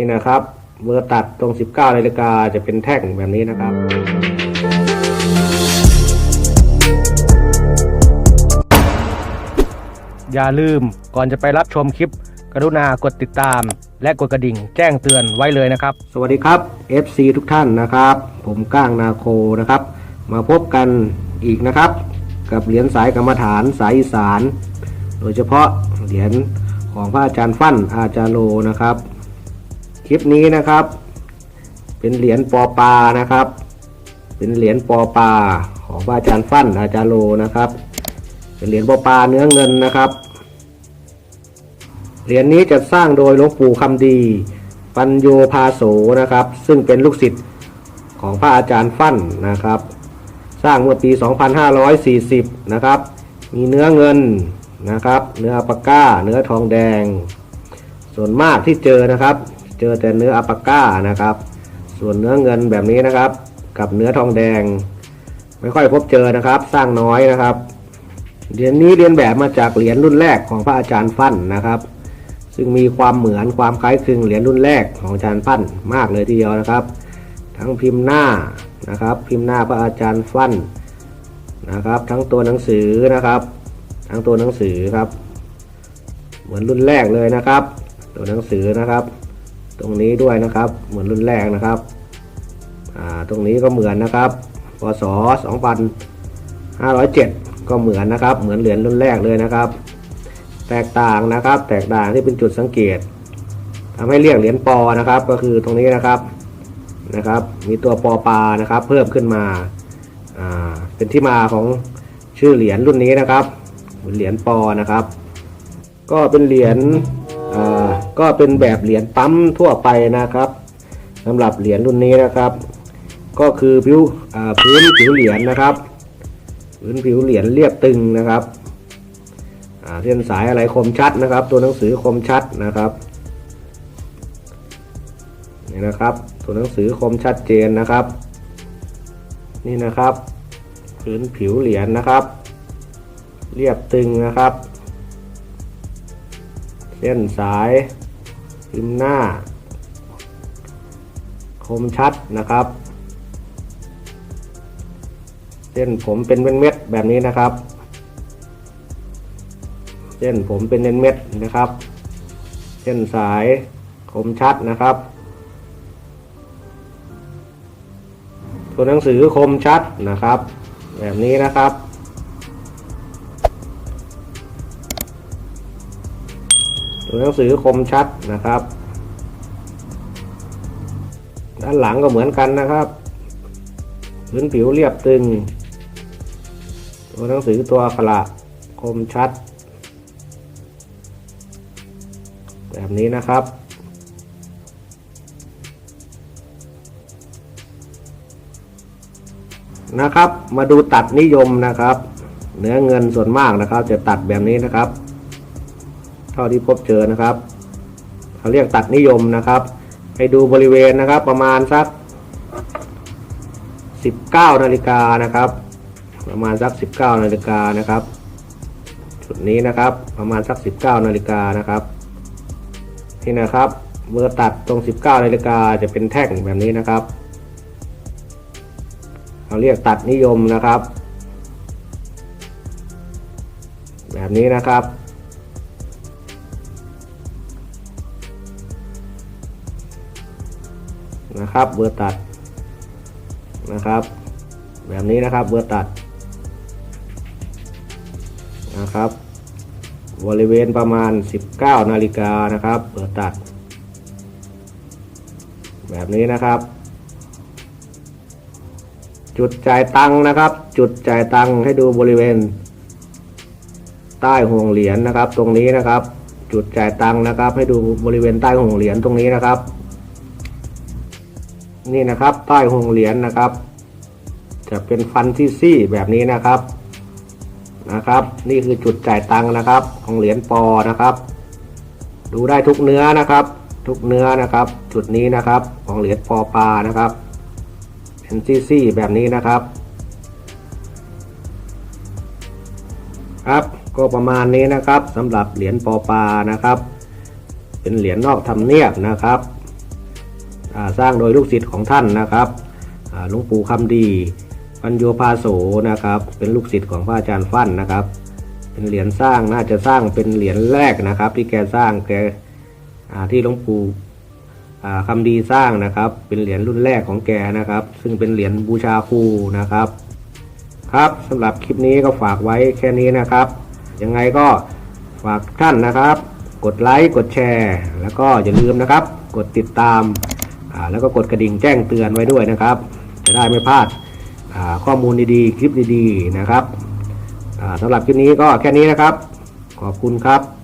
นี่นะครับเมื่อตัดตรง 19นาฬิกาจะเป็นแท่งแบบนี้นะครับ อย่าลืมก่อนจะไปรับชมคลิป กรุณากดติดตาม และกดกระดิ่งแจ้งเตือนไว้เลยนะครับ สวัสดีครับ FC ทุกท่านนะครับ ผมก้างนาโคนะครับ มาพบกันอีกนะครับ กับเหรียญสายกรรมฐานสายอีสาน โดยเฉพาะเหรียญของพระอาจารย์ฟั่นอาจารย์โลนะครับค ลิปนี้นะครับ เป็นเหรียญปอปานะครับ เป็นเหรียญปอปาของพระอาจารย์ฟั่นอาจารย์โลนะครับ เป็นเหรียญปอปาเนื้อเงินนะครับเหรียญนี้จะสร้างโดยหลวงปู่คำดี ปัญโยภาโสนะครับ ซึ่งเป็นลูกศิษย์ของพระอาจารย์ฟั่นนะครับ สร้างเมื่อปี 2540 นะครับ มีเนื้อเงินนะครับ เนื้อปปาก้า เนื้อทองแดง ส่วนมากที่เจอนะครับ เจอแต่เนื้ออัปปาก้านะครับ ส่วนเนื้อเงินแบบนี้นะครับ กับเนื้อทองแดง ไม่ค่อยพบเจอนะครับ สร้างน้อยนะครับเหรียญนี้เรียนแบบมาจากเหรียญรุ่นแรกของพระอาจารย์ฟั่นนะครับ ซึ่งมีความเหมือนความคล้ายคลึงเหรียญรุ่นแรกของอาจารย์ฟั่นมากเลยทีเดียวนะครับ ทั้งพิมพ์หน้านะครับ พิมพ์หน้าพระอาจารย์ฟั่นนะครับ ทั้งตัวหนังสือนะครับ ทั้งตัวหนังสือครับ เหมือนรุ่นแรกเลยนะครับ ตัวหนังสือนะครับ ตรงนี้ด้วยนะครับ เหมือนรุ่นแรกนะครับตรงนี้ก็เหมือนนะครับพศ2507 ก็เหมือนนะครับ เหมือนเหรียญรุ่นแรกเลยนะครับ แตกต่างนะครับ แตกต่างที่เป็นจุดสังเกตทำให้เรียกเหรียญปอนะครับ ก็คือตรงนี้นะครับนะครับ มีตัวปอปานะครับ เพิ่มขึ้นมาอ่าเป็นที่มาของชื่อเหรียญรุ่นนี้นะครับเหรียญปอนะครับ ก็เป็นเหรียญอ่า ก็เป็นแบบเหรียญปั๊มทั่วไปนะครับสำหรับเหรียญรุ่นนี้นะครับ ก็คือผิวพื้นผิวเหรียญนะครับพื้นผิวเหรียญเรียบตึงนะครับเส้นสายอะไรคมชัดนะครับ ตัวหนังสือคมชัดนะครับนี่นะครับ ตัวหนังสือคมชัดเจนนะครับ นี่นะครับพื้นผิวเหรียญนะครับ เรียบตึงนะครับ เส้นสาย พิมพ์หน้า คมชัดนะครับ เส้นผมเป็นเม็ดๆแบบนี้นะครับเส้นผมเป็นเม็ดๆนะครับ เส้นสายคมชัดนะครับ ตัวหนังสือคมชัดนะครับ แบบนี้นะครับ หนังสือคมชัดนะครับ ด้านหลังก็เหมือนกันนะครับ พื้นผิวเรียบตึง ตัวหนังสือตัวอักขระคมชัด แบบนี้นะครับนะครับ มาดูตัดนิยมนะครับ เนื้อเงินส่วนมากนะครับ จะตัดแบบนี้นะครับ เท่าที่พบเจอนะครับเขาเรียกตัดนิยมนะครับ ให้ดูบริเวณนะครับประมาณสัก 19นาฬิกานะครับ ประมาณสัก 19นาฬิกานะครับจุดนี้นะครับประมาณสัก 19นาฬิกานะครับนี่นะครับเมื่อตัดตรง 19นาฬิกาจะเป็นแท่งแบบนี้นะครับเขาเรียกตัดนิยมนะครับ แบบนี้นะครับ นะครับเบอร์ตัดนะครับ แบบนี้นะครับเบอร์ตัดนะครับ บริเวณประมาณ 19 นาฬิกานะครับเบอร์ตัด แบบนี้นะครับ จุดจ่ายตังค์นะครับ จุดจ่ายตังค์ให้ดูบริเวณ ใต้ห่วงเหรียญนะครับ ตรงนี้นะครับ จุดจ่ายตังค์นะครับ ให้ดูบริเวณใต้ห่วงเหรียญตรงนี้นะครับ นี่นะครับ ใต้ห่วงเหรียญนะครับ จะเป็นฟันที่ซี่แบบนี้นะครับนะครับ นี่คือจุดจ่ายตังค์นะครับ ของเหรียญปอนะครับ ดูได้ทุกเนื้อนะครับ ทุกเนื้อนะครับ จุดนี้นะครับของเหรียญปอปลานะครับเป็นซี่ซี่แบบนี้นะครับครับก็ประมาณนี้นะครับสำหรับเหรียญปอปานะครับ เป็นเหรียญนอกทำเนียบนะครับ สร้างโดยลูกศิษย์ของท่านนะครับหลวงปู่คำดีปัญโยภาโสนะครับ เป็นลูกศิษย์ของพระอาจารย์ฟั่นนะครับ เป็นเหรียญสร้างน่าจะสร้างเป็นเหรียญแรกนะครับ ที่แกสร้างแกที่หลวงปู่อ่าคำดีสร้างนะครับ เป็นเหรียญรุ่นแรกของแกนะครับ ซึ่งเป็นเหรียญบูชาครูนะครับ ครับสำหรับคลิปนี้ก็ฝากไว้แค่นี้นะครับ ยังไงก็ฝากท่านนะครับ กดไลค์กดแชร์ แล้วก็อย่าลืมนะครับ กดติดตาม แล้วก็กดกระดิ่งแจ้งเตือนไว้ด้วยนะครับ จะได้ไม่พลาดข้อมูลดีๆ คลิปดีๆ นะครับสำหรับคลิปนี้ก็แค่นี้นะครับ ขอบคุณครับ